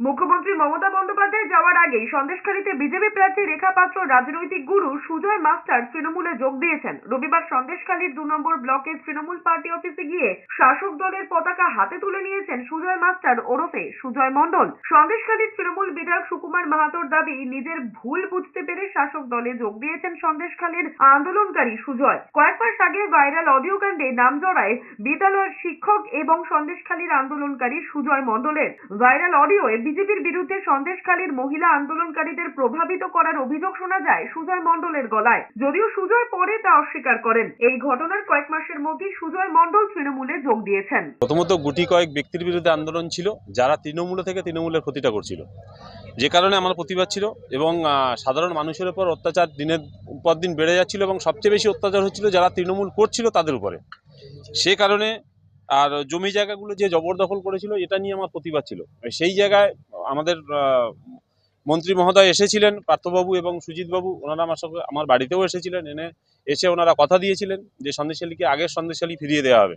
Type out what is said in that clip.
মুখ্যমন্ত্রী মমতা বন্দ্যোপাধ্যায় যাওয়ার আগেই সন্দেশখালীতে বিজেপি প্রার্থী রেখা পাত্র, রাজনৈতিক গুরু সুজয় মাস্টার তৃণমূলে যোগ দিয়েছেন। রবিবার সন্দেশখালীর দু নম্বর ব্লকের তৃণমূল পার্টি অফিসে গিয়ে শাসক দলের পতাকা হাতে তুলে নিয়েছেন সুজয় মাস্টার ওরফে সুজয় মণ্ডল। সন্দেশখালীর তৃণমূল বিধায়ক সুকুমার মাহাতোর দাবি, নিজের ভুল বুঝতে পেরে শাসক দলে যোগ দিয়েছেন সন্দেশখালীর আন্দোলনকারী সুজয়। কয়েক মাস আগে ভাইরাল অডিও কাণ্ডে নাম জড়ায় বিদ্যালয়ের শিক্ষক এবং সন্দেশখালীর আন্দোলনকারী সুজয় মণ্ডলের। ভাইরাল অডিওয়ে বিজেপির বিরুদ্ধে সন্দেশখালীর মহিলা আন্দোলনকারীদের প্রভাবিত করার অভিযোগ শোনা যায় সুজয় মণ্ডলের গলায়। যদিও সুজয় পরে তা অস্বীকার করেন। এই ঘটনার কয়েক মাসের মধ্যেই সুজয় মণ্ডল তৃণমূলে যোগ দিয়েছেন। প্রথমত গুটি কয়েক ব্যক্তির বিরুদ্ধে আন্দোলন ছিল, যারা তৃণমূল থেকে তৃণমূলের ক্ষতিটা করছিল। যে কারণে আমার প্রতিবাদ ছিল এবং সাধারণ মানুষের উপর অত্যাচার দিনের পর দিন বেড়ে যাচ্ছিল এবং সবচেয়ে বেশি অত্যাচার হচ্ছিল যারা তৃণমূল করছিল তাদের উপরে। সে কারণে আর জমি জায়গাগুলো যে জবরদখল করেছিল, এটা নিয়ে আমার প্রতিবাদ ছিল। সেই জায়গায় আমাদের মন্ত্রী মহোদয় এসেছিলেন, পার্থবাবু এবং সুজিতবাবু, ওনারা আমার সঙ্গে, আমার বাড়িতেও এসেছিলেন, এনে এসে ওনারা কথা দিয়েছিলেন যে সন্দেশালীকে আগের সন্দেশালী ফিরিয়ে দেওয়া হবে।